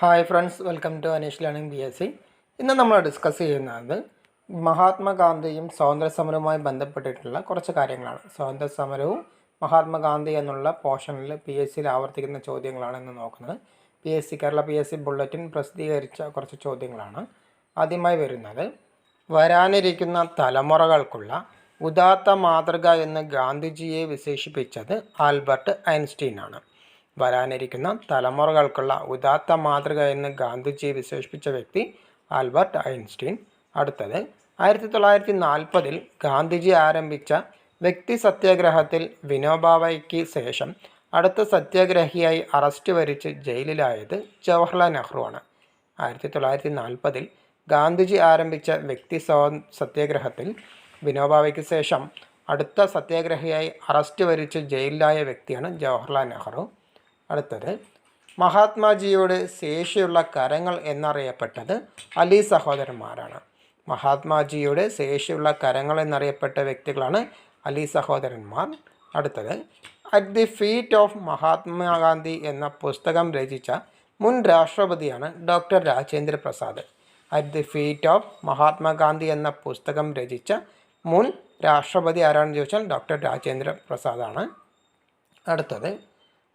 Hi friends welcome to Anish learning B S C ഇന്ന് നമ്മൾ discuss ചെയ്യുന്നത് മഹാത്മാഗാന്ധിയും സ്വാതന്ത്ര്യ സമരവുമായി ബന്ധപ്പെട്ടിട്ടുള്ള കുറച്ച് കാര്യങ്ങളാണ്. സ്വാതന്ത്ര്യ സമരവും മഹാത്മാഗാന്ധി എന്നുള്ള പോർഷനിൽ പി എസ് സിയിൽ ആവർത്തിക്കുന്ന ചോദ്യങ്ങളാണ് ഇന്ന് നോക്കുന്നത്. P S C Kerala P S C bulletin പ്രസിദ്ധീകരിച്ച കുറച്ച് ചോദ്യങ്ങളാണ്. ആദ്യമായി വരുന്നത് വരാനിരിക്കുന്ന തലമുറകൾക്കുള്ള ഉദാത്ത മാതൃക എന്ന് ഗാന്ധിജിയെ വിശേഷിപ്പിച്ചത് ആൽബർട്ട് ഐൻസ്റ്റീൻ ആണ് വരാനിരിക്കുന്ന തലമുറകൾക്കുള്ള ഉദാത്ത മാതൃക എന്ന് ഗാന്ധിജി വിശേഷിപ്പിച്ച വ്യക്തി ആൽബർട്ട് ഐൻസ്റ്റീൻ. അടുത്തത് ആയിരത്തി തൊള്ളായിരത്തി നാൽപ്പതിൽ ഗാന്ധിജി ആരംഭിച്ച വ്യക്തി സത്യാഗ്രഹത്തിൽ വിനോബാവയ്ക്ക് ശേഷം അടുത്ത സത്യാഗ്രഹിയായി അറസ്റ്റ് വരിച്ച് ജയിലിലായത് ജവഹർലാൽ നെഹ്റുവാണ് ആയിരത്തി തൊള്ളായിരത്തി നാൽപ്പതിൽ ഗാന്ധിജി ആരംഭിച്ച വ്യക്തി സത്യാഗ്രഹത്തിൽ വിനോബാവയ്ക്ക് ശേഷം അടുത്ത സത്യാഗ്രഹിയായി അറസ്റ്റ് വരിച്ച് ജയിലിലായ വ്യക്തിയാണ് ജവഹർലാൽ നെഹ്റു. അടുത്തത് മഹാത്മാജിയോട് ശേഷിയുള്ള കരങ്ങൾ എന്നറിയപ്പെട്ടത് അലി സഹോദരന്മാരാണ്. മഹാത്മാജിയുടെ ശേഷിയുള്ള കരങ്ങൾ എന്നറിയപ്പെട്ട വ്യക്തികളാണ് അലി സഹോദരന്മാർ. അടുത്തത് at the feet of Mahatma Gandhi എന്ന പുസ്തകം രചിച്ച മുൻ രാഷ്ട്രപതിയാണ് doctor Rajendra Prasad. At the feet of Mahatma Gandhi എന്ന പുസ്തകം രചിച്ച മുൻ രാഷ്ട്രപതി ആരാണെന്ന് ചോദിച്ചാൽ ഡോക്ടർ രാജേന്ദ്ര പ്രസാദാണ്. അടുത്തത്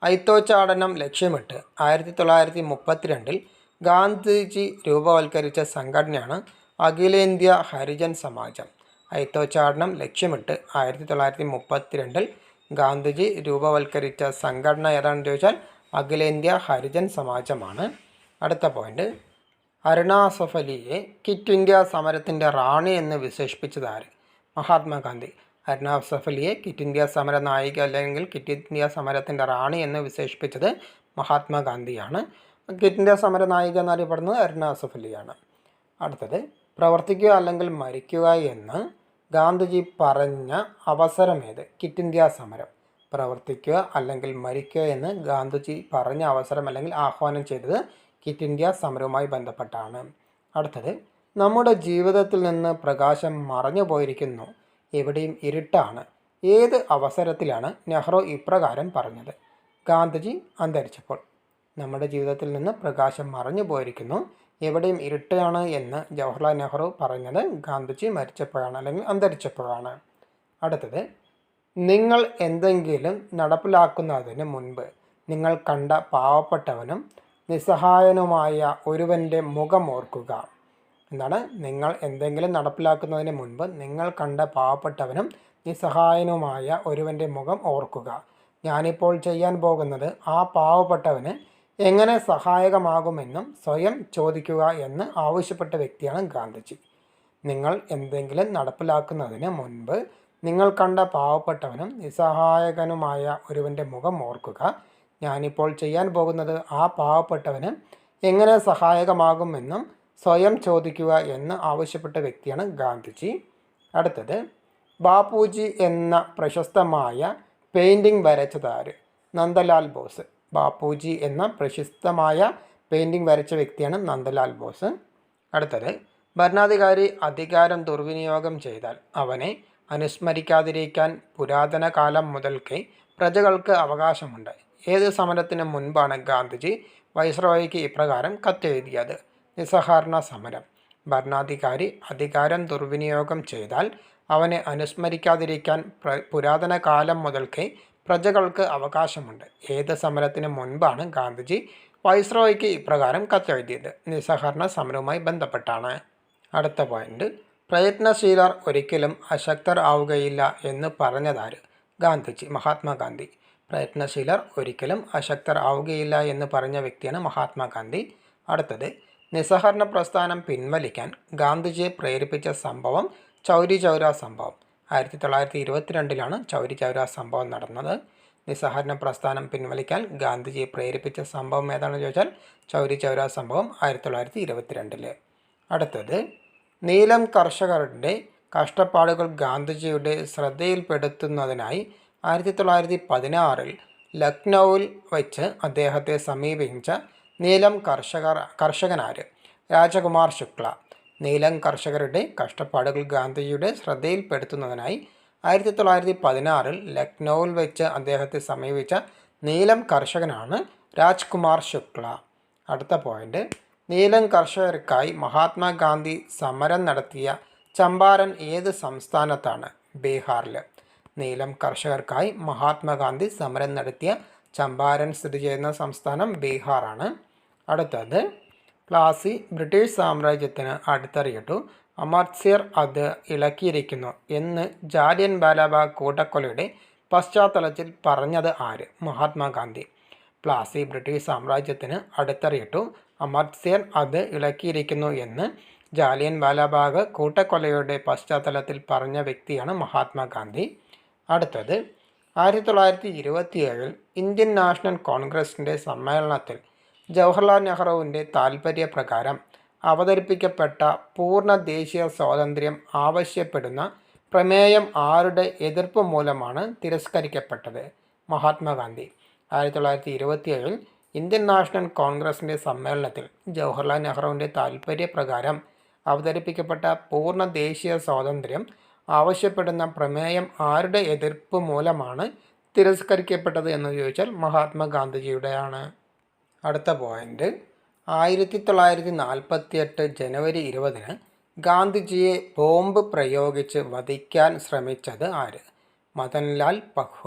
ഐത്തോച്ചാടനം ലക്ഷ്യമിട്ട് ആയിരത്തി തൊള്ളായിരത്തി മുപ്പത്തിരണ്ടിൽ ഗാന്ധിജി രൂപവൽക്കരിച്ച സംഘടനയാണ് അഖിലേന്ത്യാ ഹരിജൻ സമാജം. അയിത്തോച്ചാടനം ലക്ഷ്യമിട്ട് ആയിരത്തി തൊള്ളായിരത്തി മുപ്പത്തിരണ്ടിൽ ഗാന്ധിജി രൂപവൽക്കരിച്ച സംഘടന ഏതാണെന്ന് ചോദിച്ചാൽ അഖിലേന്ത്യാ ഹരിജൻ സമാജമാണ്. അടുത്ത പോയിന്റ് അരുണാസഫലിയെ കിറ്റ് ഇന്ത്യ സമരത്തിന്റെ റാണി എന്ന് വിശേഷിപ്പിച്ചതാര് ആര്? അരുണാബ് സഫലിയെ കിറ്റ് ഇന്ത്യ സമര നായിക അല്ലെങ്കിൽ കിറ്റ് ഇന്ത്യ സമരത്തിന്റെ റാണി എന്ന് വിശേഷിപ്പിച്ചത് മഹാത്മാഗാന്ധിയാണ്. കിറ്റ് ഇന്ത്യ സമര നായിക എന്നറിയപ്പെടുന്നത് അരുണാബ് അലിയാണ് അടുത്തത് പ്രവർത്തിക്കുക അല്ലെങ്കിൽ മരിക്കുക എന്ന് ഗാന്ധിജി പറഞ്ഞ അവസരമേത് കിറ്റ് ഇന്ത്യ സമരം. പ്രവർത്തിക്കുക അല്ലെങ്കിൽ മരിക്കുക എന്ന് ഗാന്ധിജി പറഞ്ഞ അവസരം അല്ലെങ്കിൽ ആഹ്വാനം ചെയ്തത് കിറ്റ് ഇന്ത്യ സമരവുമായി ബന്ധപ്പെട്ടാണ്. അടുത്തത് നമ്മുടെ ജീവിതത്തിൽ നിന്ന് പ്രകാശം മറഞ്ഞു പോയിരിക്കുന്നു. എവിടെയും ഇരുട്ടാണ്. ഏത് അവസരത്തിലാണ് നെഹ്റു ഇപ്രകാരം പറഞ്ഞത്? ഗാന്ധിജി അന്തരിച്ചപ്പോൾ. നമ്മുടെ ജീവിതത്തിൽ നിന്ന് പ്രകാശം മറഞ്ഞു പോയിരിക്കുന്നു. എവിടെയും ഇരുട്ടാണ് എന്ന് ജവഹർലാൽ നെഹ്റു പറഞ്ഞത് ഗാന്ധിജി മരിച്ചപ്പോഴാണ് അല്ലെങ്കിൽ അന്തരിച്ചപ്പോഴാണ്. അടുത്തത് നിങ്ങൾ എന്തെങ്കിലും നടപ്പിലാക്കുന്നതിന് മുൻപ് നിങ്ങൾ കണ്ട പാവപ്പെട്ടവനും നിസ്സഹായനുമായ ഒരുവന്റെ മുഖം ഓർക്കുക. എന്താണ് നിങ്ങൾ എന്തെങ്കിലും നടപ്പിലാക്കുന്നതിന് മുൻപ് നിങ്ങൾ കണ്ട പാവപ്പെട്ടവനും നിസ്സഹായനുമായ ഒരുവന്റെ മുഖം ഓർക്കുക. ഞാനിപ്പോൾ ചെയ്യാൻ പോകുന്നത് ആ പാവപ്പെട്ടവന് എങ്ങനെ സഹായകമാകുമെന്നും സ്വയം ചോദിക്കുക എന്ന് ആവശ്യപ്പെട്ട വ്യക്തിയാണ് ഗാന്ധിജി. നിങ്ങൾ എന്തെങ്കിലും നടപ്പിലാക്കുന്നതിന് മുൻപ് നിങ്ങൾ കണ്ട പാവപ്പെട്ടവനും നിസ്സഹായകനുമായ ഒരുവന്റെ മുഖം ഓർക്കുക. ഞാനിപ്പോൾ ചെയ്യാൻ പോകുന്നത് ആ പാവപ്പെട്ടവന് എങ്ങനെ സഹായകമാകുമെന്നും സ്വയം ചോദിക്കുക എന്ന് ആവശ്യപ്പെട്ട വ്യക്തിയാണ് ഗാന്ധിജി. അടുത്തത് ബാപ്പുജി എന്ന പ്രശസ്തമായ പെയിന്റിംഗ് വരച്ചതാര്? നന്ദലാൽ ബോസ്. ബാപ്പുജി എന്ന പ്രശസ്തമായ പെയിന്റിംഗ് വരച്ച വ്യക്തിയാണ് നന്ദലാൽ ബോസ്. അടുത്തത് ഭരണാധികാരി അധികാരം ദുർവിനിയോഗം ചെയ്താൽ അവനെ അനുസ്മരിക്കാതിരിക്കാൻ പുരാതന കാലം മുതൽക്കേ പ്രജകൾക്ക് അവകാശമുണ്ട്. ഏത് സമരത്തിന് മുൻപാണ് ഗാന്ധിജി വൈസ്രോയ്ക്ക് ഇപ്രകാരം കത്തെഴുതിയത്? നിസ്സഹകരണ സമരം. ഭരണാധികാരി അധികാരം ദുർവിനിയോഗം ചെയ്താൽ അവനെ അനുസ്മരിക്കാതിരിക്കാൻ പുരാതന കാലം മുതൽക്കേ പ്രജകൾക്ക് അവകാശമുണ്ട്. ഏത് സമരത്തിന് മുൻപാണ് ഗാന്ധിജി വൈസ്രോയ്ക്ക് ഇപ്രകാരം കത്തെഴുതിയത്? നിസ്സഹകരണ സമരവുമായി ബന്ധപ്പെട്ടാണ്. അടുത്ത പോയിന്റ്. പ്രയത്നശീലർ ഒരിക്കലും അശക്തർ ആവുകയില്ല എന്ന് പറഞ്ഞതാര്? ഗാന്ധിജി മഹാത്മാഗാന്ധി. പ്രയത്നശീലർ ഒരിക്കലും അശക്തർ ആവുകയില്ല എന്ന് പറഞ്ഞ വ്യക്തിയാണ് മഹാത്മാഗാന്ധി. അടുത്തത്. നിസ്സഹകരണ പ്രസ്ഥാനം പിൻവലിക്കാൻ ഗാന്ധിജിയെ പ്രേരിപ്പിച്ച സംഭവം ചൗരി ചൗര സംഭവം. ആയിരത്തി തൊള്ളായിരത്തി ഇരുപത്തിരണ്ടിലാണ് ചൗരി ചൗര സംഭവം നടന്നത്. നിസ്സഹകരണ പ്രസ്ഥാനം പിൻവലിക്കാൻ ഗാന്ധിജിയെ പ്രേരിപ്പിച്ച സംഭവം ഏതാണെന്ന് ചോദിച്ചാൽ ചൗരി ചൗര സംഭവം ആയിരത്തി തൊള്ളായിരത്തി ഇരുപത്തിരണ്ടിൽ അടുത്തത് നീലം കർഷകരുടെ കഷ്ടപ്പാടുകൾ ഗാന്ധിജിയുടെ ശ്രദ്ധയിൽപ്പെടുത്തുന്നതിനായി ആയിരത്തി തൊള്ളായിരത്തി പതിനാറിൽ ലക്നൗവിൽ വെച്ച് അദ്ദേഹത്തെ സമീപിച്ച നീലം കർഷകർ കർഷകനാര്? രാജകുമാർ ശുക്ല. നീലം കർഷകരുടെ കഷ്ടപ്പാടുകൾ ഗാന്ധിജിയുടെ ശ്രദ്ധയിൽപ്പെടുത്തുന്നതിനായി ആയിരത്തി തൊള്ളായിരത്തി പതിനാറിൽ ലക്നൌവിൽ വെച്ച് അദ്ദേഹത്തെ സമീപിച്ച നീലം കർഷകനാണ് രാജ്കുമാർ ശുക്ല. അടുത്ത പോയിന്റ് നീലം കർഷകർക്കായി മഹാത്മാഗാന്ധി സമരം നടത്തിയ ചമ്പാരൻ ഏത് സംസ്ഥാനത്താണ്? ബീഹാറിൽ നീലം കർഷകർക്കായി മഹാത്മാഗാന്ധി സമരം നടത്തിയ ചമ്പാരൻ സ്ഥിതി ചെയ്യുന്ന സംസ്ഥാനം ബീഹാറാണ്. അടുത്തത് പ്ലാസി ബ്രിട്ടീഷ് സാമ്രാജ്യത്തിന് അടുത്തറിയിട്ടു. അമർത്യർ അത് ഇളക്കിയിരിക്കുന്നു. എന്ന് ജാലിയൻ ബാലാബാഗ് കൂട്ടക്കൊലയുടെ പശ്ചാത്തലത്തിൽ പറഞ്ഞത് ആര്? മഹാത്മാഗാന്ധി. പ്ലാസി ബ്രിട്ടീഷ് സാമ്രാജ്യത്തിന് അടുത്തറിയിട്ടു. അമർത്യർ അത് ഇളക്കിയിരിക്കുന്നു എന്ന് ജാലിയൻ ബാലാബാഗ് കൂട്ടക്കൊലയുടെ പശ്ചാത്തലത്തിൽ പറഞ്ഞ വ്യക്തിയാണ് മഹാത്മാഗാന്ധി. അടുത്തത് ആയിരത്തി തൊള്ളായിരത്തി ഇരുപത്തിയേഴിൽ ഇന്ത്യൻ നാഷണൽ കോൺഗ്രസിന്റെ സമ്മേളനത്തിൽ ജവഹർലാൽ നെഹ്റുവിന്റെ താൽപ്പര്യപ്രകാരം അവതരിപ്പിക്കപ്പെട്ട പൂർണ ദേശീയ സ്വാതന്ത്ര്യം ആവശ്യപ്പെടുന്ന പ്രമേയം ആരുടെ എതിർപ്പ് മൂലമാണ് തിരസ്കരിക്കപ്പെട്ടത്? മഹാത്മാഗാന്ധി. ആയിരത്തി തൊള്ളായിരത്തി ഇരുപത്തിയേഴിൽ ഇന്ത്യൻ നാഷണൽ കോൺഗ്രസിന്റെ സമ്മേളനത്തിൽ ജവഹർലാൽ നെഹ്റുവിന്റെ താൽപ്പര്യപ്രകാരം അവതരിപ്പിക്കപ്പെട്ട പൂർണ ദേശീയ സ്വാതന്ത്ര്യം ആവശ്യപ്പെടുന്ന പ്രമേയം ആരുടെ എതിർപ്പ് മൂലമാണ് തിരസ്കരിക്കപ്പെട്ടത് എന്ന് ചോദിച്ചാൽ മഹാത്മാഗാന്ധിജിയുടെയാണ് അടുത്ത പോയിന്റ് ആയിരത്തി തൊള്ളായിരത്തി നാൽപ്പത്തി എട്ട് ജനുവരി ഇരുപതിന് ഗാന്ധിജിയെ ബോംബ് പ്രയോഗിച്ച് വധിക്കാൻ ശ്രമിച്ചത് ആര്? മദൻലാൽ പഹ്വ.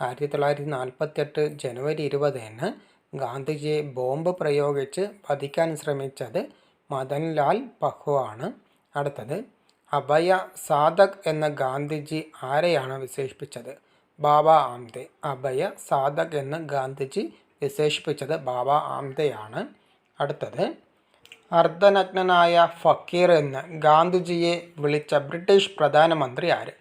ആയിരത്തി തൊള്ളായിരത്തി നാൽപ്പത്തി എട്ട് ജനുവരി ഇരുപതിന് ഗാന്ധിജിയെ ബോംബ് പ്രയോഗിച്ച് വധിക്കാൻ ശ്രമിച്ചത് മദൻലാൽ പഹ്വ ആണ് അടുത്തത് അഭയ സാധക് എന്ന ഗാന്ധിജി ആരെയാണ് വിശേഷിപ്പിച്ചത്? ബാബ ആംതെ. അഭയ സാധക് എന്ന് ഗാന്ധിജി വിശേഷിപ്പിച്ചത് ബാബ ആംതെയാണ്. അടുത്തത് അർദ്ധനഗ്നനായ ഫക്കീർ എന്ന് ഗാന്ധിജിയെ വിളിച്ച ബ്രിട്ടീഷ് പ്രധാനമന്ത്രി ആര്?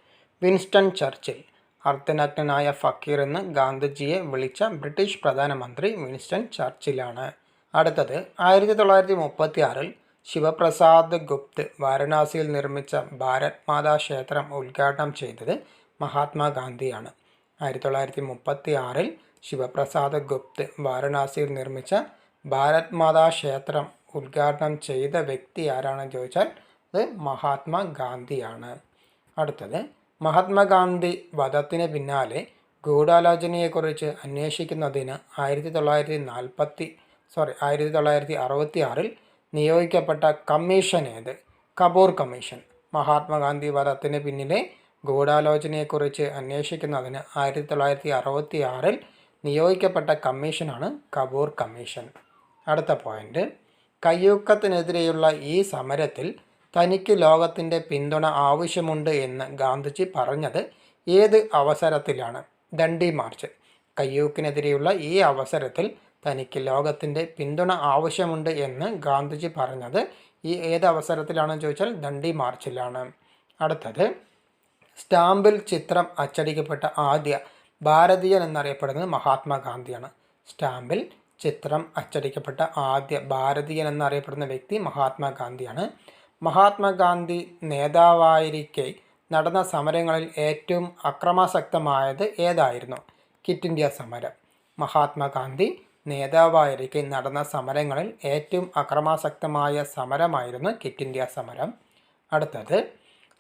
Winston Churchill. അർദ്ധനഗ്നനായ ഫക്കീർ എന്ന് ഗാന്ധിജിയെ വിളിച്ച ബ്രിട്ടീഷ് പ്രധാനമന്ത്രി വിൻസ്റ്റൺ ചർച്ചിലാണ്. അടുത്തത് ആയിരത്തി തൊള്ളായിരത്തി മുപ്പത്തി ആറിൽ ശിവപ്രസാദ് ഗുപ്ത് വാരണാസിയിൽ നിർമ്മിച്ച ഭാരത് മാതാ ക്ഷേത്രം ഉദ്ഘാടനം ചെയ്തത് മഹാത്മാഗാന്ധിയാണ് ആയിരത്തി തൊള്ളായിരത്തി മുപ്പത്തി ആറിൽ ശിവപ്രസാദ് ഗുപ്ത് വാരണാസിയിൽ നിർമ്മിച്ച ഭാരത് മാതാ ക്ഷേത്രം ഉദ്ഘാടനം ചെയ്ത വ്യക്തി ആരാണെന്ന് ചോദിച്ചാൽ അത് മഹാത്മാഗാന്ധിയാണ് അടുത്തത് മഹാത്മാഗാന്ധി വധത്തിന് പിന്നാലെ ഗൂഢാലോചനയെക്കുറിച്ച് അന്വേഷിക്കുന്നതിന് ആയിരത്തി തൊള്ളായിരത്തി നാൽപ്പത്തി സോറി ആയിരത്തി തൊള്ളായിരത്തി അറുപത്തി ആറിൽ നിയോഗിക്കപ്പെട്ട കമ്മീഷൻ ഏത്? കപൂർ കമ്മീഷൻ. മഹാത്മാഗാന്ധി വധത്തിന് പിന്നിലെ ഗൂഢാലോചനയെക്കുറിച്ച് അന്വേഷിക്കുന്നതിന് ആയിരത്തി തൊള്ളായിരത്തി അറുപത്തി ആറിൽ നിയോഗിക്കപ്പെട്ട കമ്മീഷനാണ് കപൂർ കമ്മീഷൻ. അടുത്ത പോയിന്റ്. കയ്യൂക്കത്തിനെതിരെയുള്ള ഈ സമരത്തിൽ തനിക്ക് ലോകത്തിന്റെ പിന്തുണ ആവശ്യമുണ്ട് എന്ന് ഗാന്ധിജി പറഞ്ഞത് ഏത് അവസരത്തിലാണ്? ദണ്ഡി മാർച്ച്. കയ്യൂക്കിനെതിരെയുള്ള ഈ അവസരത്തിൽ തനിക്ക് ലോകത്തിന്റെ പിന്തുണ ആവശ്യമുണ്ട് എന്ന് ഗാന്ധിജി പറഞ്ഞത് ഈ ഏത് അവസരത്തിലാണെന്ന് ചോദിച്ചാൽ ദണ്ഡി മാർച്ചിലാണ്. അടുത്തത് സ്റ്റാമ്പിൽ ചിത്രം അച്ചടിക്കപ്പെട്ട ആദ്യ ഭാരതീയൻ എന്നറിയപ്പെടുന്നത് മഹാത്മാഗാന്ധിയാണ്. സ്റ്റാമ്പിൽ ചിത്രം അച്ചടിക്കപ്പെട്ട ആദ്യ ഭാരതീയൻ എന്നറിയപ്പെടുന്ന വ്യക്തി മഹാത്മാഗാന്ധിയാണ്. മഹാത്മാഗാന്ധി നേതാവായിരിക്കെ നടന്ന സമരങ്ങളിൽ ഏറ്റവും അക്രമാസക്തമായത് ഏതായിരുന്നു? കിറ്റ് ഇന്ത്യ സമരം. മഹാത്മാഗാന്ധി നേതാവായിരിക്കെ നടന്ന സമരങ്ങളിൽ ഏറ്റവും അക്രമാസക്തമായ സമരമായിരുന്നു കിറ്റ് ഇന്ത്യ സമരം. അടുത്തത്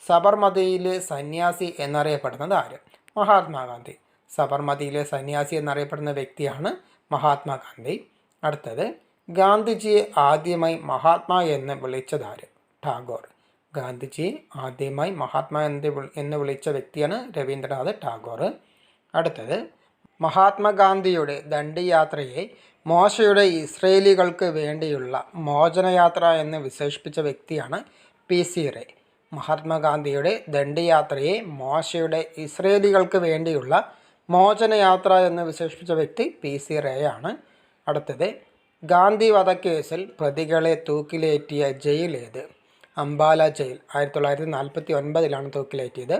സബർമതിയിലെ സന്യാസി എന്നറിയപ്പെടുന്നത് ആര്? മഹാത്മാഗാന്ധി. സബർമതിയിലെ സന്യാസി എന്നറിയപ്പെടുന്ന വ്യക്തിയാണ് മഹാത്മാഗാന്ധി. അടുത്തത് ഗാന്ധിജിയെ ആദ്യമായി മഹാത്മാ എന്ന് വിളിച്ചതാര് ടാഗോർ. ഗാന്ധിജിയെ ആദ്യമായി മഹാത്മാ എന്ന് വിളിച്ച വ്യക്തിയാണ് രവീന്ദ്രനാഥ് ടാഗോർ. അടുത്തത് മഹാത്മാഗാന്ധിയുടെ ദണ്ഡിയാത്രയെ മോശയുടെ ഇസ്രയേലികൾക്ക് വേണ്ടിയുള്ള മോചനയാത്ര എന്ന് വിശേഷിപ്പിച്ച വ്യക്തിയാണ് പി സി റേ മഹാത്മാഗാന്ധിയുടെ ദണ്ഡിയാത്രയെ മോശയുടെ ഇസ്രയേലികൾക്ക് വേണ്ടിയുള്ള മോചനയാത്ര എന്ന് വിശേഷിപ്പിച്ച വ്യക്തി പി സി റേ ആണ് അടുത്തത് ഗാന്ധി വധക്കേസിൽ പ്രതികളെ തൂക്കിലേറ്റിയ ജയിൽ ഏത് അംബാല ജയിൽ ആയിരത്തി തൊള്ളായിരത്തി നാൽപ്പത്തി ഒൻപതിലാണ് തൂക്കിലേറ്റിയത്.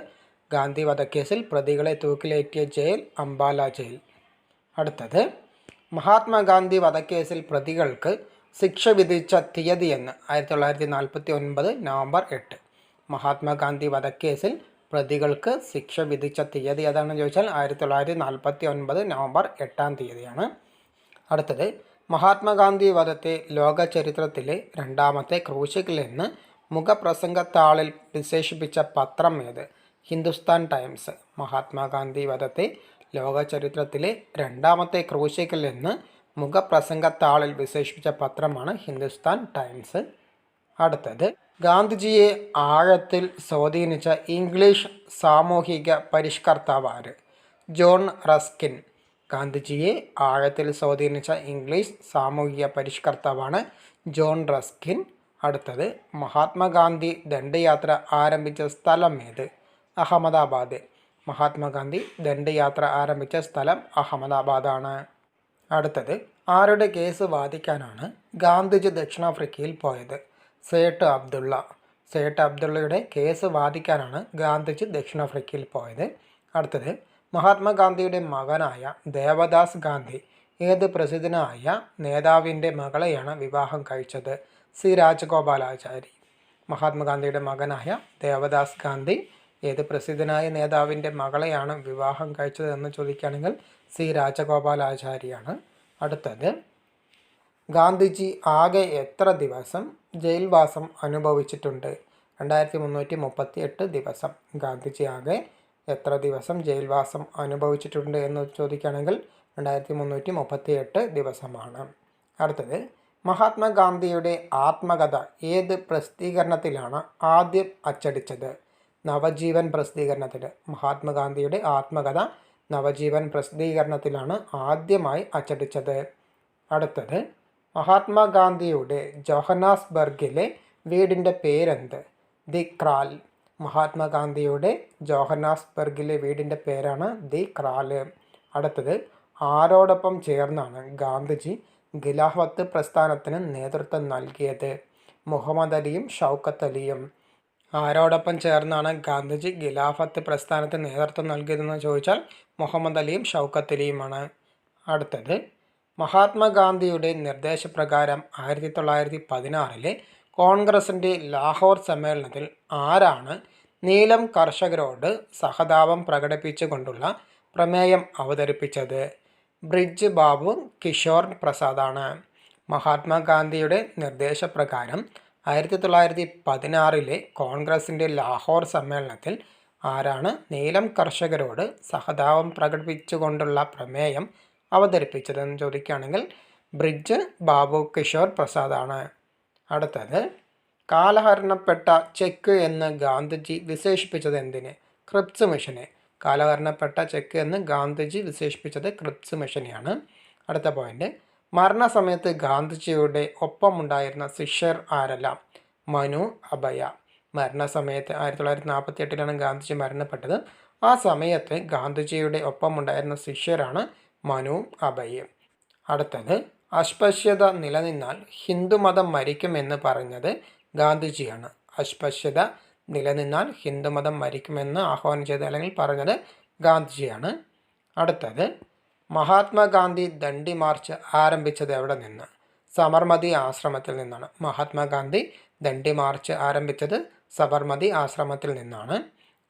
ഗാന്ധി വധക്കേസിൽ പ്രതികളെ തൂക്കിലേറ്റിയ ജയിൽ അംബാല ജയിൽ. അടുത്തത് മഹാത്മാഗാന്ധി വധക്കേസിൽ പ്രതികൾക്ക് ശിക്ഷ വിധിച്ച തീയതി എന്ന് ആയിരത്തി തൊള്ളായിരത്തി നാൽപ്പത്തി ഒൻപത് നവംബർ എട്ട്. മഹാത്മാഗാന്ധി വധക്കേസിൽ പ്രതികൾക്ക് ശിക്ഷ വിധിച്ച തീയതി ഏതാണെന്ന് ചോദിച്ചാൽ ആയിരത്തി തൊള്ളായിരത്തി നാൽപ്പത്തി ഒൻപത് നവംബർ എട്ടാം തീയതിയാണ്. അടുത്തത് മഹാത്മാഗാന്ധി വധത്തെ ലോക ചരിത്രത്തിലെ രണ്ടാമത്തെ ക്രൂശിക്കൽ എന്ന് മുഖപ്രസംഗത്താളിൽ വിശേഷിപ്പിച്ച പത്രം ഏത്? ഹിന്ദുസ്ഥാൻ ടൈംസ് മഹാത്മാഗാന്ധി വധത്തെ ലോക ചരിത്രത്തിലെ രണ്ടാമത്തെ ക്രൂശിക്കൽ എന്ന് മുഖപ്രസംഗത്താളിൽ വിശേഷിപ്പിച്ച പത്രമാണ് ഹിന്ദുസ്ഥാൻ ടൈംസ്. അടുത്തത് ഗാന്ധിജിയെ ആഴത്തിൽ സ്വാധീനിച്ച ഇംഗ്ലീഷ് സാമൂഹിക പരിഷ്കർത്താവ് ആര്? John Ruskin. ഗാന്ധിജിയെ ആഴത്തിൽ സ്വാധീനിച്ച ഇംഗ്ലീഷ് സാമൂഹിക പരിഷ്കർത്താവാണ് ജോൺ റസ്കിൻ. അടുത്തത് മഹാത്മാഗാന്ധി ദണ്ഡയാത്ര ആരംഭിച്ച സ്ഥലം ഏത്? അഹമ്മദാബാദ്. മഹാത്മാഗാന്ധി ദണ്ഡയാത്ര ആരംഭിച്ച സ്ഥലം അഹമ്മദാബാദാണ്. അടുത്തത് ആരുടെ കേസ് വാദിക്കാനാണ് ഗാന്ധിജി ദക്ഷിണാഫ്രിക്കയിൽ പോയത്? സേട്ട് അബ്ദുള്ള. സേട്ട് അബ്ദുള്ളയുടെ കേസ് വാദിക്കാനാണ് ഗാന്ധിജി ദക്ഷിണാഫ്രിക്കയിൽ പോയത്. അടുത്തത് മഹാത്മാഗാന്ധിയുടെ മകനായ ദേവദാസ് ഗാന്ധി ഏത് പ്രസിദ്ധനായ നേതാവിന്റെ മകളെയാണ് വിവാഹം കഴിച്ചത്? സി രാജഗോപാലാചാരി. മഹാത്മാഗാന്ധിയുടെ മകനായ ദേവദാസ് ഗാന്ധി ഏത് പ്രസിദ്ധനായ നേതാവിന്റെ മകളെയാണ് വിവാഹം കഴിച്ചതെന്ന് ചോദിക്കുകയാണെങ്കിൽ സി. രാജഗോപാലാചാരിയാണ്. അടുത്തത് ഗാന്ധിജി ആകെ എത്ര ദിവസം ജയിൽവാസം അനുഭവിച്ചിട്ടുണ്ട്? രണ്ടായിരത്തി മുന്നൂറ്റി മുപ്പത്തി എട്ട് ദിവസം. ഗാന്ധിജി ആകെ എത്ര ദിവസം ജയിൽവാസം അനുഭവിച്ചിട്ടുണ്ട് എന്ന് ചോദിക്കുകയാണെങ്കിൽ രണ്ടായിരത്തി മുന്നൂറ്റി മുപ്പത്തി എട്ട് ദിവസമാണ്. അടുത്തത് മഹാത്മാഗാന്ധിയുടെ ആത്മകഥ ഏത് പ്രസിദ്ധീകരണത്തിലാണ് ആദ്യം അച്ചടിച്ചത്? നവജീവൻ പ്രസിദ്ധീകരണത്തിൽ മഹാത്മാഗാന്ധിയുടെ ആത്മകഥ നവജീവൻ പ്രസിദ്ധീകരണത്തിലാണ് ആദ്യമായി അച്ചടിച്ചത്. അടുത്തത് മഹാത്മാഗാന്ധിയുടെ ജോഹനാസ്ബർഗിലെ വീടിന്റെ പേരെന്ത്? The kraal. മഹാത്മാഗാന്ധിയുടെ ജോഹനാസ്ബർഗിലെ വീടിന്റെ പേരാണ് ദി ക്രാൽ അടുത്തത് ആരോടൊപ്പം ചേർന്നാണ് ഗാന്ധിജി ഖിലാഫത്ത് പ്രസ്ഥാനത്തിന് നേതൃത്വം നൽകിയത്. മുഹമ്മദ് അലിയും ഷൗക്കത്ത് അലിയും ആരോടൊപ്പം ചേർന്നാണ് ഗാന്ധിജി ഖിലാഫത്ത് പ്രസ്ഥാനത്തിന് നേതൃത്വം നൽകിയതെന്ന് ചോദിച്ചാൽ മുഹമ്മദ് അലിയും ഷൗക്കത്ത് അലിയുമാണ് അടുത്തത് മഹാത്മാഗാന്ധിയുടെ നിർദ്ദേശപ്രകാരം ആയിരത്തി തൊള്ളായിരത്തി പതിനാറിലെ കോൺഗ്രസിന്റെ ലാഹോർ സമ്മേളനത്തിൽ ആരാണ് നീലം കർഷകരോട് സഹതാപം പ്രകടിപ്പിച്ചുകൊണ്ടുള്ള പ്രമേയം അവതരിപ്പിച്ചത്? ബ്രിഡ്ജ് ബാബു കിഷോർ പ്രസാദാണ്. മഹാത്മാഗാന്ധിയുടെ നിർദ്ദേശപ്രകാരം ആയിരത്തി തൊള്ളായിരത്തി പതിനാറിലെ കോൺഗ്രസിന്റെ ലാഹോർ സമ്മേളനത്തിൽ ആരാണ് നീലം കർഷകരോട് സഹതാപം പ്രകടിപ്പിച്ചുകൊണ്ടുള്ള പ്രമേയം അവതരിപ്പിച്ചതെന്ന് ചോദിക്കുകയാണെങ്കിൽ ബ്രിഡ്ജ് ബാബു കിഷോർ പ്രസാദാണ്. അടുത്തത് കാലഹരണപ്പെട്ട ചെക്ക് എന്ന് ഗാന്ധിജി വിശേഷിപ്പിച്ചത് എന്തിന്? ക്രിപ്സ് മിഷനെ. കാലഹരണപ്പെട്ട ചെക്ക് എന്ന് ഗാന്ധിജി വിശേഷിപ്പിച്ചത് ക്രിപ്സ് മിഷനെയാണ്. അടുത്ത പോയിന്റ് മരണസമയത്ത് ഗാന്ധിജിയുടെ ഒപ്പമുണ്ടായിരുന്ന ശിഷ്യർ ആരെല്ലാം? മനു അഭയ. മരണസമയത്ത് ആയിരത്തി തൊള്ളായിരത്തി നാൽപ്പത്തി എട്ടിലാണ് ഗാന്ധിജി മരണപ്പെട്ടത്. ആ സമയത്ത് ഗാന്ധിജിയുടെ ഒപ്പമുണ്ടായിരുന്ന ശിഷ്യരാണ് മനു അഭയ. അടുത്തത് അസ്പശ്യത നിലനിന്നാൽ ഹിന്ദുമതം മരിക്കുമെന്ന് പറഞ്ഞത് ഗാന്ധിജിയാണ്. അസ്പശ്യത നിലനിന്നാൽ ഹിന്ദുമതം മരിക്കുമെന്ന് ആഹ്വാനം ചെയ്ത അല്ലെങ്കിൽ പറഞ്ഞത് ഗാന്ധിജിയാണ്. അടുത്തത് മഹാത്മാഗാന്ധി ദണ്ഡി മാർച്ച് ആരംഭിച്ചത് എവിടെ നിന്ന്? സബർമതി ആശ്രമത്തിൽ നിന്നാണ്. മഹാത്മാഗാന്ധി ദണ്ഡി മാർച്ച് ആരംഭിച്ചത് സബർമതി ആശ്രമത്തിൽ നിന്നാണ്.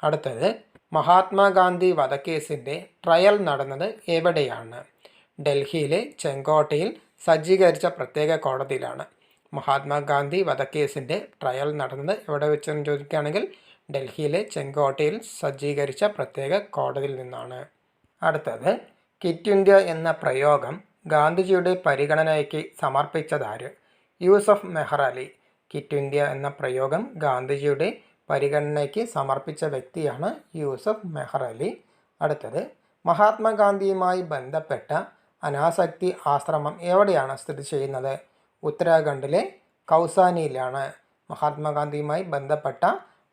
അടുത്തത് മഹാത്മാഗാന്ധി വധക്കേസിന്റെ ട്രയൽ നടന്നത് എവിടെയാണ്? ഡൽഹിയിലെ ചെങ്കോട്ടയിൽ സജ്ജീകരിച്ച പ്രത്യേക കോടതിയിലാണ്. മഹാത്മാഗാന്ധി വധക്കേസിന്റെ ട്രയൽ നടന്നത് എവിടെ വെച്ചെന്ന് ചോദിക്കുകയാണെങ്കിൽ ഡൽഹിയിലെ ചെങ്കോട്ടയിൽ സജ്ജീകരിച്ച പ്രത്യേക കോടതിയിൽ നിന്നാണ്. അടുത്തത് കിറ്റ് ഇന്ത്യ എന്ന പ്രയോഗം ഗാന്ധിജിയുടെ പരിഗണനയ്ക്ക് സമർപ്പിച്ചതാര്? യൂസഫ് മെഹ്റാലി കിറ്റ് ഇന്ത്യ എന്ന പ്രയോഗം ഗാന്ധിജിയുടെ പരിഗണനയ്ക്ക് സമർപ്പിച്ച വ്യക്തിയാണ് യൂസഫ് മെഹ്റാലി അടുത്തത് മഹാത്മാഗാന്ധിയുമായി ബന്ധപ്പെട്ട അനാസക്തി ആശ്രമം എവിടെയാണ് സ്ഥിതി ചെയ്യുന്നത്? ഉത്തരാഖണ്ഡിലെ കൗസാനിയിലാണ് മഹാത്മാഗാന്ധിയുമായി ബന്ധപ്പെട്ട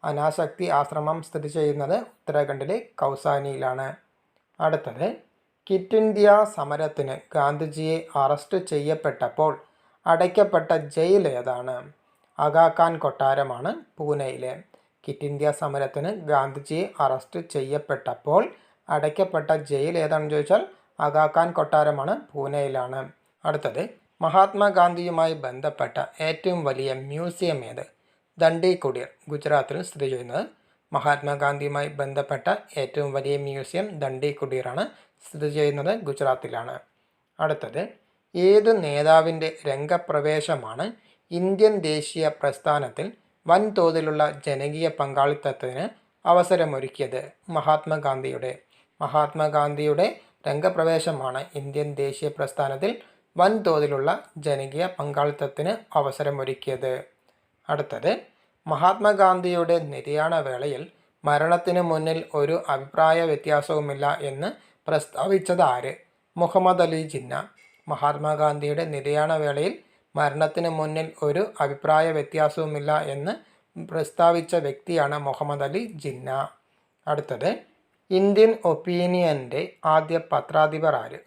അനാസക്തി ആശ്രമം സ്ഥിതി ചെയ്യുന്നത് ഉത്തരാഖണ്ഡിലെ കൗസാനിയിലാണ്. അടുത്തത് കിറ്റ് ഇന്ത്യ സമരത്തിന് ഗാന്ധിജിയെ അറസ്റ്റ് ചെയ്യപ്പെട്ടപ്പോൾ അടയ്ക്കപ്പെട്ട ജയിൽ ഏതാണ്? അഗാഖാൻ കൊട്ടാരമാണ് പൂനെയിലെ. കിറ്റ് ഇന്ത്യ സമരത്തിന് ഗാന്ധിജിയെ അറസ്റ്റ് ചെയ്യപ്പെട്ടപ്പോൾ അടയ്ക്കപ്പെട്ട ജയിൽ ഏതാണെന്ന് ചോദിച്ചാൽ അഗാഖാൻ കൊട്ടാരമാണ് പൂനെയിലാണ്. അടുത്തത് മഹാത്മാഗാന്ധിയുമായി ബന്ധപ്പെട്ട ഏറ്റവും വലിയ മ്യൂസിയം ഏത്? ദണ്ഡി കുടിയർ ഗുജറാത്തിൽ സ്ഥിതി ചെയ്യുന്നത് മഹാത്മാഗാന്ധിയുമായി ബന്ധപ്പെട്ട ഏറ്റവും വലിയ മ്യൂസിയം ദണ്ഡി കുടീറാണ് സ്ഥിതി ചെയ്യുന്നത് ഗുജറാത്തിലാണ്. അടുത്തത് ഏത് നേതാവിന്റെ രംഗപ്രവേശമാണ് ഇന്ത്യൻ ദേശീയ പ്രസ്ഥാനത്തിൽ വൻതോതിലുള്ള ജനകീയ പങ്കാളിത്തത്തിന് അവസരമൊരുക്കിയത് മഹാത്മാഗാന്ധിയുടെ? മഹാത്മാഗാന്ധിയുടെ രംഗപ്രവേശമാണ് ഇന്ത്യൻ ദേശീയ പ്രസ്ഥാനത്തിൽ വൻതോതിലുള്ള ജനകീയ പങ്കാളിത്തത്തിന് അവസരമൊരുക്കിയത്. അടുത്തത് മഹാത്മാഗാന്ധിയുടെ നിര്യാണ വേളയിൽ മരണത്തിന് മുന്നിൽ ഒരു അഭിപ്രായ വ്യത്യാസവുമില്ല എന്ന് പ്രസ്താവിച്ചത് ആര്? മുഹമ്മദ് അലി ജിന്ന. മഹാത്മാഗാന്ധിയുടെ നിര്യാണ വേളയിൽ മരണത്തിന് മുന്നിൽ ഒരു അഭിപ്രായ വ്യത്യാസവുമില്ല എന്ന് പ്രസ്താവിച്ച വ്യക്തിയാണ് മുഹമ്മദ് അലി ജിന്ന. അടുത്തത് ഇന്ത്യൻ ഒപ്പീനിയന്റെ ആദ്യ പത്രാധിപർ ആര്?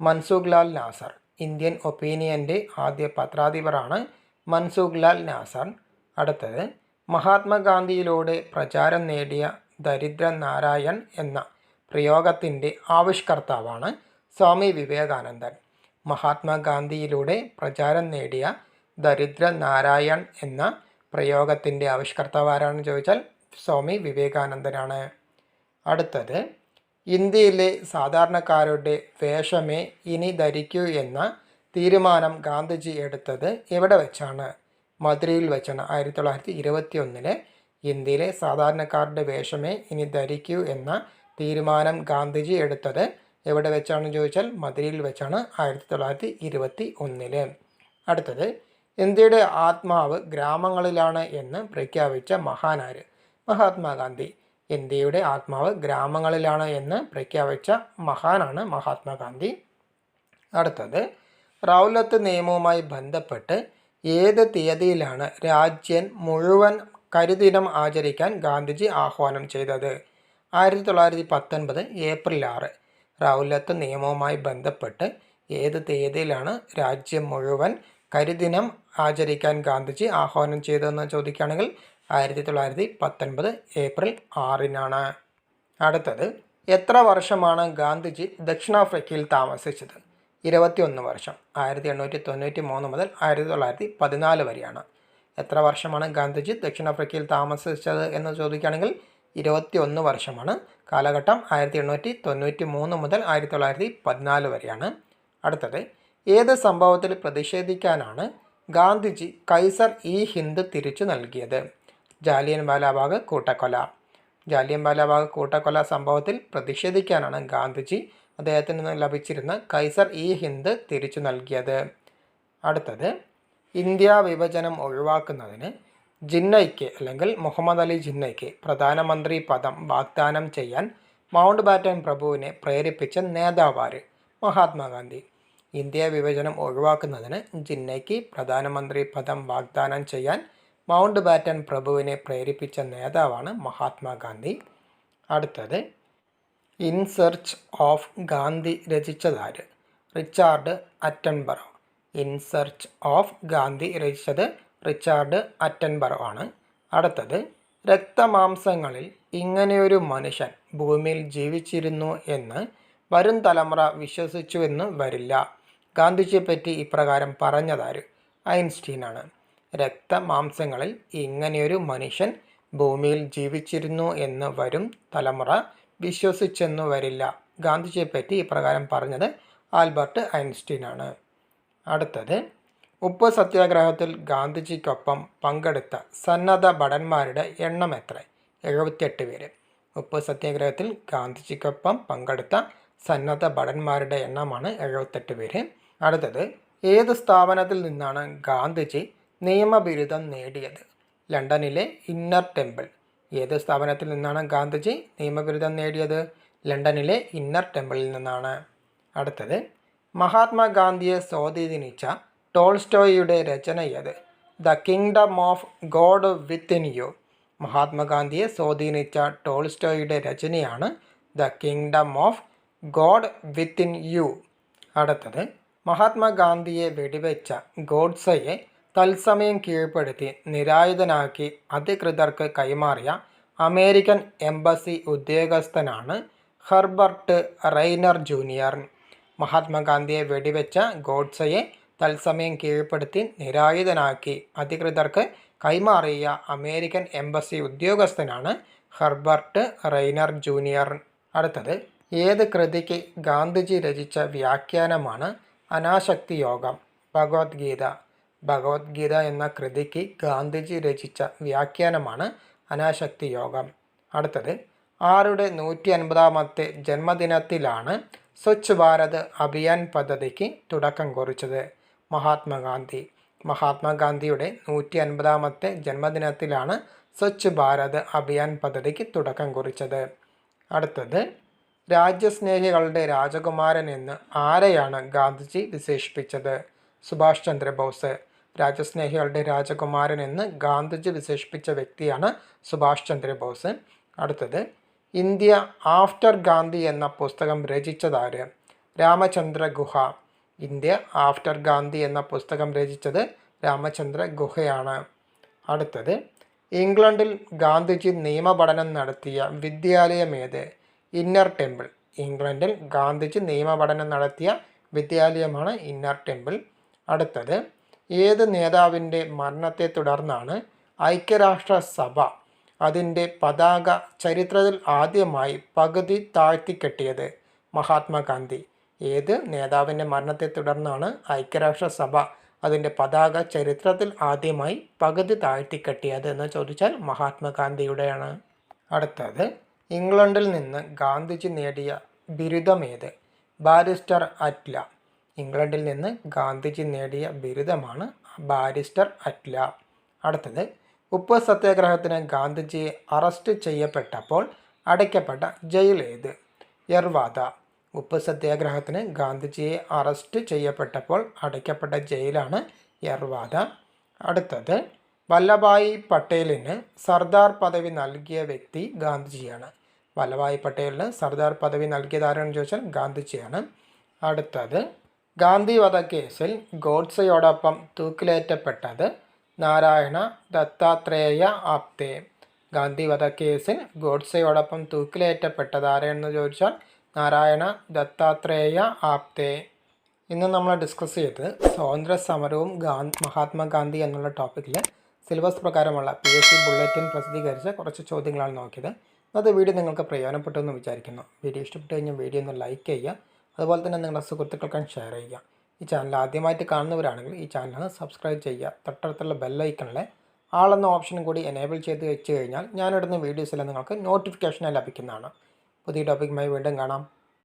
മൻസൂഖ് ലാൽ നാസർ. ഇന്ത്യൻ ഒപ്പീനിയന്റെ ആദ്യ പത്രാധിപറാണ് മൻസൂഖ് ലാൽ നാസർ. അടുത്തത് മഹാത്മാഗാന്ധിയിലൂടെ പ്രചാരം നേടിയ ദരിദ്ര നാരായൺ എന്ന പ്രയോഗത്തിന്റെ ആവിഷ്കർത്താവാണ് സ്വാമി വിവേകാനന്ദൻ. മഹാത്മാഗാന്ധിയിലൂടെ പ്രചാരം നേടിയ ദരിദ്ര നാരായൺ എന്ന പ്രയോഗത്തിന്റെ ആവിഷ്കർത്താവ് ആരാണെന്ന് ചോദിച്ചാൽ സ്വാമി വിവേകാനന്ദനാണ്. അടുത്തത് ഇന്ത്യയിലെ സാധാരണക്കാരുടെ വേഷമേ ഇനി ധരിക്കൂ എന്ന തീരുമാനം ഗാന്ധിജി എടുത്തത് എവിടെ വെച്ചാണ്? മധുരയിൽ വെച്ചാണ് ആയിരത്തി തൊള്ളായിരത്തി ഇരുപത്തി ഒന്നിലെ ഇന്ത്യയിലെ സാധാരണക്കാരുടെ വേഷമേ ഇനി ധരിക്കൂ എന്ന തീരുമാനം ഗാന്ധിജി എടുത്തത്. എവിടെ വെച്ചാണെന്ന് ചോദിച്ചാൽ മധുരയിൽ വെച്ചാണ് ആയിരത്തി തൊള്ളായിരത്തി ഇരുപത്തി ഒന്നിൽ അടുത്തത് ഇന്ത്യയുടെ ആത്മാവ് ഗ്രാമങ്ങളിലാണ് എന്ന് പ്രഖ്യാപിച്ച മഹാനാര്? മഹാത്മാഗാന്ധി. ഇന്ത്യയുടെ ആത്മാവ് ഗ്രാമങ്ങളിലാണ് എന്ന് പ്രഖ്യാപിച്ച മഹാനാണ് മഹാത്മാഗാന്ധി. അടുത്തത് റൗലത്ത് നിയമവുമായി ബന്ധപ്പെട്ട് ഏത് തീയതിയിലാണ് രാജ്യം മുഴുവൻ കരിദിനം ആചരിക്കാൻ ഗാന്ധിജി ആഹ്വാനം ചെയ്തത്? ആയിരത്തി തൊള്ളായിരത്തി പത്തൊൻപത് ഏപ്രിൽ ആറ്. റൗലത്ത് നിയമവുമായി ബന്ധപ്പെട്ട് ഏത് തീയതിയിലാണ് രാജ്യം മുഴുവൻ കരിദിനം ആചരിക്കാൻ ഗാന്ധിജി ആഹ്വാനം ചെയ്തതെന്ന് ചോദിക്കുകയാണെങ്കിൽ ആയിരത്തി തൊള്ളായിരത്തി പത്തൊൻപത് ഏപ്രിൽ ആറിനാണ്. അടുത്തത് എത്ര വർഷമാണ് ഗാന്ധിജി ദക്ഷിണാഫ്രിക്കയിൽ താമസിച്ചത്? ഇരുപത്തിയൊന്ന് വർഷം ആയിരത്തി എണ്ണൂറ്റി തൊണ്ണൂറ്റി മൂന്ന് മുതൽ ആയിരത്തി തൊള്ളായിരത്തി പതിനാല് വരെയാണ്. എത്ര വർഷമാണ് ഗാന്ധിജി ദക്ഷിണാഫ്രിക്കയിൽ താമസിച്ചത് എന്ന് ചോദിക്കുകയാണെങ്കിൽ ഇരുപത്തിയൊന്ന് വർഷമാണ്. കാലഘട്ടം ആയിരത്തി എണ്ണൂറ്റി തൊണ്ണൂറ്റി മൂന്ന് മുതൽ ആയിരത്തി തൊള്ളായിരത്തി പതിനാല് വരെയാണ്. അടുത്തത് ഏത് സംഭവത്തിൽ പ്രതിഷേധിക്കാനാണ് ഗാന്ധിജി കൈസർ ഈ ഹിന്ദ് തിരിച്ചു നൽകിയത്? ജാലിയൻ വാലാബാഗ് കൂട്ടക്കൊല. ജാലിയൻ വാലാബാഗ് കൂട്ടക്കൊല സംഭവത്തിൽ പ്രതിഷേധിക്കാനാണ് ഗാന്ധിജി അദ്ദേഹത്തിന് നിന്ന് ലഭിച്ചിരുന്ന കൈസർ ഇ ഹിന്ദ് തിരിച്ചു നൽകിയത്. അടുത്തത് ഇന്ത്യ വിഭജനം ഒഴിവാക്കുന്നതിന് ജിന്നയ്ക്ക് അല്ലെങ്കിൽ മുഹമ്മദ് അലി ജിന്നയ്ക്ക് പ്രധാനമന്ത്രി പദം വാഗ്ദാനം ചെയ്യാൻ മൗണ്ട് ബാറ്റൻ പ്രഭുവിനെ പ്രേരിപ്പിച്ച നേതാവാര് മഹാത്മാഗാന്ധി. ഇന്ത്യ വിഭജനം ഒഴിവാക്കുന്നതിന് ജിന്നയ്ക്ക് പ്രധാനമന്ത്രി പദം വാഗ്ദാനം ചെയ്യാൻ മൗണ്ട് ബാറ്റൻ പ്രഭുവിനെ പ്രേരിപ്പിച്ച നേതാവാണ് മഹാത്മാഗാന്ധി. അടുത്തത് in search of Gandhi രചിച്ചതാര്? Richard Attenborough. In search of Gandhi രചിച്ചത് റിച്ചാർഡ് അറ്റൻബറോ ആണ്. അടുത്തത് രക്തമാംസങ്ങളിൽ ഇങ്ങനെയൊരു മനുഷ്യൻ ഭൂമിയിൽ ജീവിച്ചിരുന്നു എന്ന് വരും തലമുറ വിശ്വസിച്ചുവെന്ന് വരില്ല. ഗാന്ധിജിയെപ്പറ്റി ഇപ്രകാരം പറഞ്ഞതാര്? ഐൻസ്റ്റീനാണ് രക്തമാംസങ്ങളിൽ ഇങ്ങനെയൊരു മനുഷ്യൻ ഭൂമിയിൽ ജീവിച്ചിരുന്നു എന്ന് വരും തലമുറ വിശ്വസിച്ചെന്നു വരില്ല. ഗാന്ധിജിയെപ്പറ്റി ഇപ്രകാരം പറഞ്ഞത് ആൽബർട്ട് ഐൻസ്റ്റീൻ ആണ് അടുത്തത് ഉപ്പ് സത്യാഗ്രഹത്തിൽ ഗാന്ധിജിക്കൊപ്പം പങ്കെടുത്ത സന്നദ്ധ ഭടന്മാരുടെ എണ്ണം എത്ര? എഴുപത്തിയെട്ട് പേര്. ഉപ്പ് സത്യാഗ്രഹത്തിൽ ഗാന്ധിജിക്കൊപ്പം പങ്കെടുത്ത സന്നദ്ധ ഭടന്മാരുടെ എണ്ണമാണ് എഴുപത്തെട്ട് പേര്. അടുത്തത് ഏത് സ്ഥാപനത്തിൽ നിന്നാണ് ഗാന്ധിജി നിയമബിരുദം നേടിയത്? ലണ്ടനിലെ ഇന്നർ ടെമ്പിൾ ഏത് സ്ഥാപനത്തിൽ നിന്നാണ് ഗാന്ധിജി നിയമബിരുദം നേടിയത്? ലണ്ടനിലെ ഇന്നർ ടെമ്പിളിൽ നിന്നാണ്. അടുത്തത് മഹാത്മാഗാന്ധിയെ സ്വാധീനിച്ച ടോൾസ്റ്റോയിയുടെ രചന ഏത്? The kingdom of God within you. മഹാത്മാഗാന്ധിയെ സ്വാധീനിച്ച ടോൾസ്റ്റോയിയുടെ രചനയാണ് the kingdom of God within you. അടുത്തത് മഹാത്മാഗാന്ധിയെ വെടിവെച്ച ഗോഡ്സയെ തത്സമയം കീഴ്പ്പെടുത്തി നിരായുധനാക്കി അധികൃതർക്ക് കൈമാറിയ അമേരിക്കൻ എംബസി ഉദ്യോഗസ്ഥനാണ് ഹെർബർട്ട് റൈനർ ജൂനിയർ. മഹാത്മാഗാന്ധിയെ വെടിവെച്ച ഗോഡ്സയെ തത്സമയം കീഴ്പ്പെടുത്തി നിരായുധനാക്കി അധികൃതർക്ക് കൈമാറിയ അമേരിക്കൻ എംബസി ഉദ്യോഗസ്ഥനാണ് ഹെർബർട്ട് റൈനർ ജൂനിയർ. അടുത്തത് ഏത് കൃതിക്ക് ഗാന്ധിജി രചിച്ച വ്യാഖ്യാനമാണ് അനാശക്തി യോഗം? ഭഗവത്ഗീത ഭഗവത്ഗീത എന്ന കൃതിക്ക് ഗാന്ധിജി രചിച്ച വ്യാഖ്യാനമാണ് അനാശക്തി യോഗം. അടുത്തത് ആരുടെ നൂറ്റി അൻപതാമത്തെ ജന്മദിനത്തിലാണ് സ്വച്ഛ് ഭാരത് അഭിയാൻ പദ്ധതിക്ക് തുടക്കം കുറിച്ചത്? മഹാത്മാഗാന്ധി. മഹാത്മാഗാന്ധിയുടെ നൂറ്റി അൻപതാമത്തെ ജന്മദിനത്തിലാണ് സ്വച്ഛ് ഭാരത് അഭിയാൻ പദ്ധതിക്ക് തുടക്കം കുറിച്ചത്. അടുത്തത് രാജ്യസ്നേഹികളുടെ രാജകുമാരൻ എന്ന് ആരെയാണ് ഗാന്ധിജി വിശേഷിപ്പിച്ചത്? സുഭാഷ് ചന്ദ്രബോസ്. രാജ്യസ്നേഹികളുടെ രാജകുമാരൻ എന്ന് ഗാന്ധിജി വിശേഷിപ്പിച്ച വ്യക്തിയാണ് സുഭാഷ് ചന്ദ്രബോസ്. അടുത്തത് ഇന്ത്യ ആഫ്റ്റർ ഗാന്ധി എന്ന പുസ്തകം രചിച്ചതാര് രാമചന്ദ്ര ഗുഹ. ഇന്ത്യ ആഫ്റ്റർ ഗാന്ധി എന്ന പുസ്തകം രചിച്ചത് രാമചന്ദ്ര ഗുഹയാണ്. അടുത്തത് ഇംഗ്ലണ്ടിൽ ഗാന്ധിജി നിയമപഠനം നടത്തിയ വിദ്യാലയമേത് ഇന്നർ ടെമ്പിൾ. ഇംഗ്ലണ്ടിൽ ഗാന്ധിജി നിയമപഠനം നടത്തിയ വിദ്യാലയമാണ് ഇന്നർ ടെമ്പിൾ. അടുത്തത് ഏത് നേതാവിന്റെ മരണത്തെ തുടർന്നാണ് ഐക്യരാഷ്ട്ര സഭ അതിന്റെ പതാക ചരിത്രത്തിൽ ആദ്യമായി പകുതി താഴ്ത്തിക്കെട്ടിയത് മഹാത്മാഗാന്ധി. ഏത് നേതാവിന്റെ മരണത്തെ തുടർന്നാണ് ഐക്യരാഷ്ട്ര സഭ അതിന്റെ പതാക ചരിത്രത്തിൽ ആദ്യമായി പകുതി താഴ്ത്തിക്കെട്ടിയത് എന്ന് ചോദിച്ചാൽ മഹാത്മാഗാന്ധിയുടെയാണ്. അടുത്തത് ഇംഗ്ലണ്ടിൽ നിന്ന് ഗാന്ധിജി നേടിയ ബിരുദമേത് ബാരിസ്റ്റർ അറ്റ്ല. ഇംഗ്ലണ്ടിൽ നിന്ന് ഗാന്ധിജി നേടിയ ബിരുദമാണ് ബാരിസ്റ്റർ അറ്റ്ല. അടുത്തത് ഉപ്പ് സത്യാഗ്രഹത്തിന് ഗാന്ധിജിയെ അറസ്റ്റ് ചെയ്യപ്പെട്ടപ്പോൾ അടയ്ക്കപ്പെട്ട ജയിൽ ഏത്? യർവാദ. ഉപ്പ് സത്യാഗ്രഹത്തിന് ഗാന്ധിജിയെ അറസ്റ്റ് ചെയ്യപ്പെട്ടപ്പോൾ അടയ്ക്കപ്പെട്ട ജയിലാണ് യർവാദ. അടുത്തത് വല്ലഭായ് പട്ടേലിന് സർദാർ പദവി നൽകിയ വ്യക്തി ഗാന്ധിജിയാണ്. വല്ലഭായ് പട്ടേലിന് സർദാർ പദവി നൽകിയത് ആരാണെന്ന് ചോദിച്ചാൽ ഗാന്ധിജിയാണ്. അടുത്തത് ഗാന്ധി വധക്കേസിൽ ഗോഡ്സെയോടൊപ്പം തൂക്കിലേറ്റപ്പെട്ടത് നാരായണ ദത്താത്രേയ ആപ്തേ. ഗാന്ധി വധക്കേസിൽ ഗോഡ്സെയോടൊപ്പം തൂക്കിലേറ്റപ്പെട്ടത് ആരെയെന്ന് ചോദിച്ചാൽ നാരായണ ദത്താത്രേയ ആപ്തേ. ഇന്ന് നമ്മൾ ഡിസ്കസ് ചെയ്തത് സ്വാതന്ത്ര്യ സമരവും ഗാന്ധി മഹാത്മാഗാന്ധി എന്നുള്ള ടോപ്പിക്കിൽ സിലബസ് പ്രകാരമുള്ള പി എസ് സി ബുള്ളറ്റിൻ പ്രസിദ്ധീകരിച്ച കുറച്ച് ചോദ്യങ്ങളാണ് നോക്കിയത്. അത് വീഡിയോ നിങ്ങൾക്ക് പ്രയോജനപ്പെട്ടു എന്ന് വിചാരിക്കുന്നു. വീഡിയോ ഇഷ്ടപ്പെട്ടു കഴിഞ്ഞാൽ വീഡിയോ ഒന്ന് ലൈക്ക് ചെയ്യുക. അതുപോലെ തന്നെ നിങ്ങളുടെ സുഹൃത്തുക്കൾക്കും ഷെയർ ചെയ്യുക. ഈ ചാനൽ ആദ്യമായിട്ട് കാണുന്നവരാണെങ്കിൽ ഈ ചാനൽ ഒന്ന് സബ്സ്ക്രൈബ് ചെയ്യുക. തൊട്ടടുത്തുള്ള ബെല്ലൈക്കണിലെ ആളെന്ന ഓപ്ഷനും കൂടി എനേബിൾ ചെയ്ത് വെച്ച് കഴിഞ്ഞാൽ ഞാനിടുന്ന വീഡിയോസിൽ നിങ്ങൾക്ക് നോട്ടിഫിക്കേഷൻ ലഭിക്കുന്നതാണ്. പുതിയ ടോപ്പിക്കുമായി വീണ്ടും കാണാം.